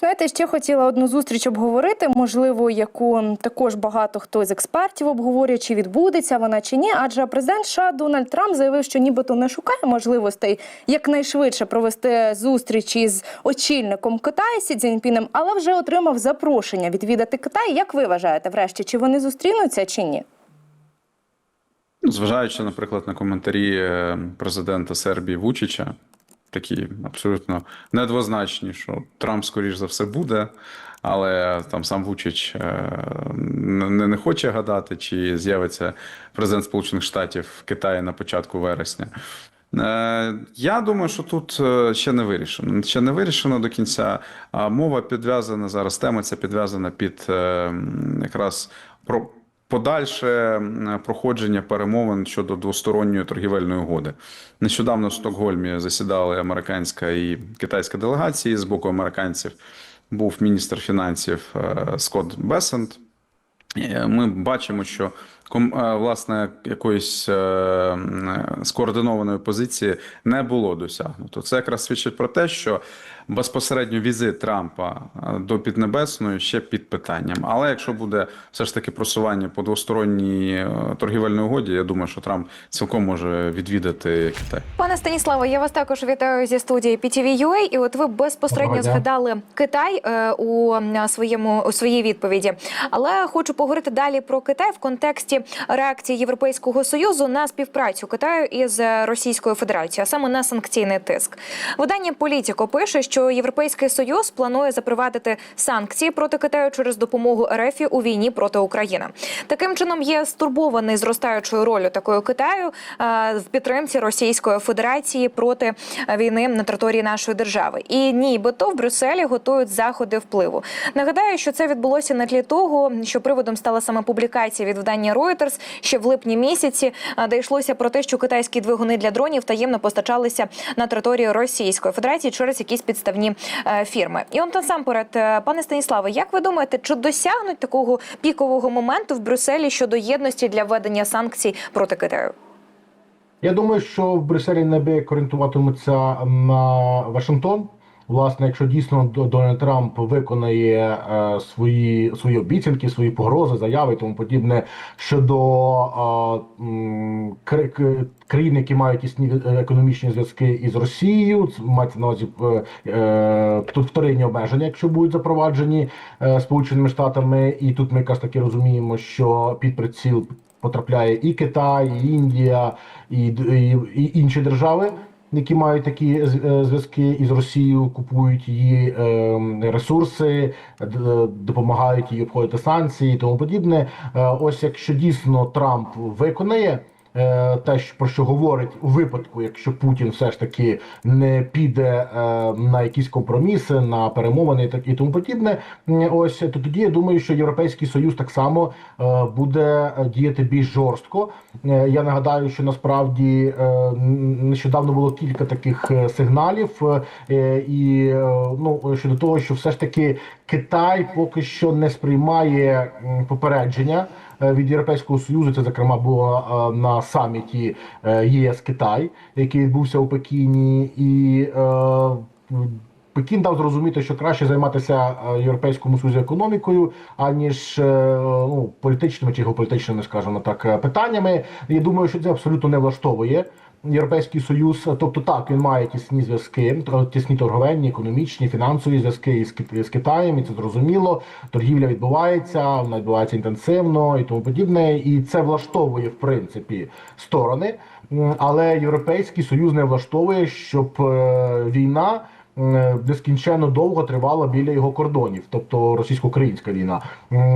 Знаєте, ще хотіла одну зустріч обговорити, можливо, яку також багато хто з експертів обговорює, чи відбудеться вона чи ні. Адже президент США Дональд Трамп заявив, що нібито не шукає можливостей якнайшвидше провести зустріч із очільником Китаю Сі Цзіньпінем, але вже отримав запрошення відвідати Китай. Як ви вважаєте, врешті, чи вони зустрінуться чи ні? Зважаючи, наприклад, на коментарі е, президента Сербії Вучича, такі абсолютно недвозначні, що Трамп, скоріш за все, буде, але там сам Вучич е, не, не хоче гадати, чи з'явиться президент Сполучених Штатів в Китаї на початку вересня. Е, Я думаю, що тут е, ще не вирішено. Ще не вирішено до кінця. А мова підв'язана зараз. Тема ця підв'язана під якраз про подальше проходження перемовин щодо двосторонньої торгівельної угоди. Нещодавно в Стокгольмі засідали американська і китайська делегації. З боку американців був міністр фінансів е, Скотт Бесент. Е, Ми бачимо, що власне якоїсь е, скоординованої позиції не було досягнуто. Це якраз свідчить про те, що безпосередньо візит Трампа е, до Піднебесної ще під питанням. Але якщо буде все ж таки просування по двосторонній е, торгівельній угоді, я думаю, що Трамп цілком може відвідати Китай. Пане Станіславе, я вас також вітаю зі студії PTV.ua. І от ви безпосередньо Доброго дня. згадали Китай е, у своєму у своїй відповіді. Але хочу поговорити далі про Китай в контексті реакції Європейського союзу на співпрацю Китаю із Російською Федерацією, а саме на санкційний тиск. Видання Політіко пише, що Європейський союз планує запровадити санкції проти Китаю через допомогу РФ у війні проти України. Таким чином є стурбований зростаючою ролью такою Китаю е, в підтримці Російської Федерації проти війни на території нашої держави. І нібито в Брюсселі готують заходи впливу. Нагадаю, що це відбулося на тлі того, що приводом стала саме публікація від видання Reuters ще в липні місяці, е, де йшлося про те, що китайські двигуни для дронів таємно постачалися на територію Російської Федерації через якісь підставні е, фірми. І от насамперед, е, пане Станіславе, як ви думаєте, чи досягнуть такого пікового моменту в Брюсселі щодо єдності для введення санкцій проти Китаю? Я думаю, що в Брюсселі неабияк орієнтуватимуться на Вашингтон. Власне, якщо дійсно Дональд Трамп виконає е, свої свої обіцянки, свої погрози, заяви і тому подібне щодо е, кр- країн, які мають тісні е, економічні зв'язки із Росією, мається на увазі е, е, тут вторинні обмеження, якщо будуть запроваджені е, Сполученими Штатами, і тут ми якраз таки розуміємо, що під приціл потрапляє і Китай, і Індія, і, і, і інші держави, які мають такі з- е, зв'язки із Росією, купують її е, ресурси, допомагають їй обходити санкції і тому подібне. Е, ось якщо дійсно Трамп виконає. Е, Те, про що говорить у випадку, якщо Путін все ж таки не піде е, на якісь компроміси, на перемовини і тому подібне, ось то тоді я думаю, що Європейський Союз так само е, буде діяти більш жорстко. Я нагадаю, що насправді нещодавно було кілька таких сигналів, і ну щодо того, що все ж таки Китай поки що не сприймає попередження від Європейського союзу. Це зокрема було е, на саміті е, ЄС Китай, який відбувся у Пекіні, і е, Пекін дав зрозуміти, що краще займатися е, європейському союзі економікою, аніж е, ну, політичними чи геополітичними, скажімо так, е, питаннями. Я думаю, що це абсолютно не влаштовує. Європейський союз, тобто так, він має тісні зв'язки, тісні торговельні, економічні, фінансові зв'язки із, з Китаєм, і це зрозуміло. Торгівля відбувається, вона відбувається інтенсивно і тому подібне. І це влаштовує в принципі сторони. Але Європейський союз не влаштовує, щоб е, війна нескінченно довго тривала біля його кордонів, тобто російсько-українська війна.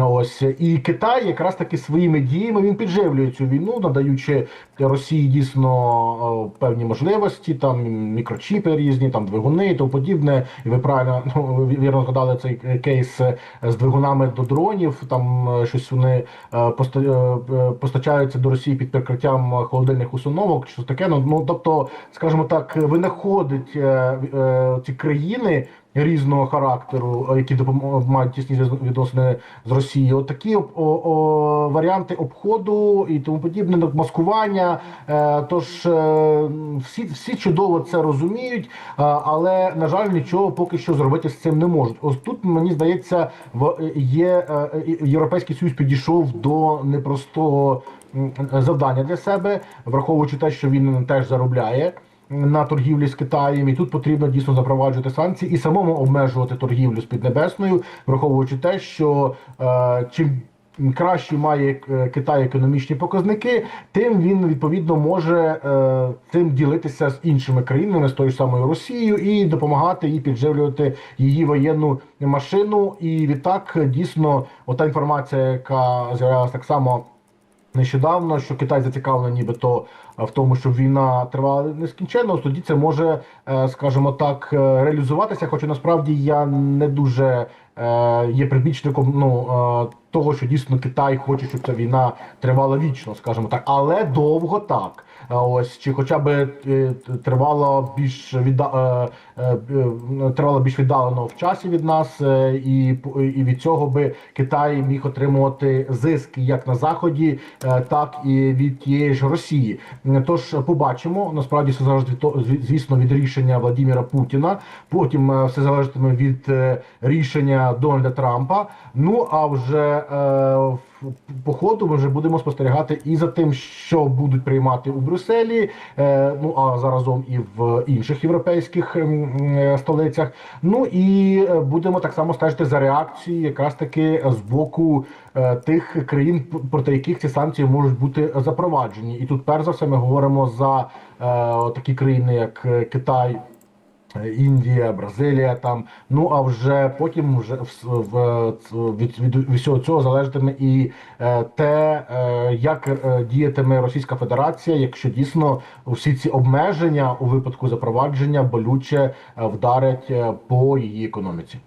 Ось і Китай якраз таки своїми діями він підживлює цю війну, надаючи Росії дійсно е, певні можливості, там мікрочіпи різні, там двигуни і тому подібне. І ви правильно ну, вірно згадали цей кейс е, з двигунами до дронів. Там е, щось вони е, поста- е, е, постачаються до Росії під прикриттям холодильних установок. Щось таке. Ну, ну тобто, скажімо так, винаходить е, ці країни різного характеру, е, які мають тісні відносини з Росією. От такі о, о, варіанти обходу і тому подібне, ну, маскування. Е, тож е, всі, всі чудово це розуміють, е, але на жаль, нічого поки що зробити з цим не можуть. Ось тут мені здається, в є е, європейський союз підійшов до непростого завдання для себе, враховуючи те, що він теж заробляє на торгівлі з Китаєм, і тут потрібно дійсно запроваджувати санкції і самому обмежувати торгівлю з Піднебесною, враховуючи те, що е, чим краще має е, Китай економічні показники, тим він відповідно може е, цим ділитися з іншими країнами, з тою самою Росією, і допомагати їй підживлювати її воєнну машину. І відтак дійсно ота інформація, яка з'являлася так само нещодавно, що Китай зацікавлений нібито е, в тому, щоб війна тривала нескінченно, тоді це може, е, скажімо так, е, реалізуватися. Хоча насправді я не дуже є прибічником ну, е, того, що дійсно Китай хоче, щоб ця війна тривала вічно, скажімо так, але довго так. Е, Ось чи хоча б е, тривало більш відда... е, е, е, тривало більш віддалено в часі від нас, е, і і від цього би Китай міг отримувати зиск як на заході, е, так і від тієї ж Росії. Е, Тож побачимо. Насправді все залежить від звісно, від рішення Владимира Путіна. Потім е, все залежатиме від е, рішення Дональда Трампа. Ну а вже е, по ходу ми вже будемо спостерігати і за тим, що будуть приймати у Брюсселі, е, ну а заразом і в інших європейських е, столицях. Ну і будемо так само стежити за реакцією, якраз таки з боку тих країн, проти яких ці санкції можуть бути запроваджені. І тут, перш за все, ми говоримо за такі країни, як Китай. Індія, Бразилія там. Ну а вже потім вже в, від, від, від всього цього залежатиме і е, те, е, як е, діятиме Російська Федерація, якщо дійсно всі ці обмеження у випадку запровадження болюче вдарять по її економіці.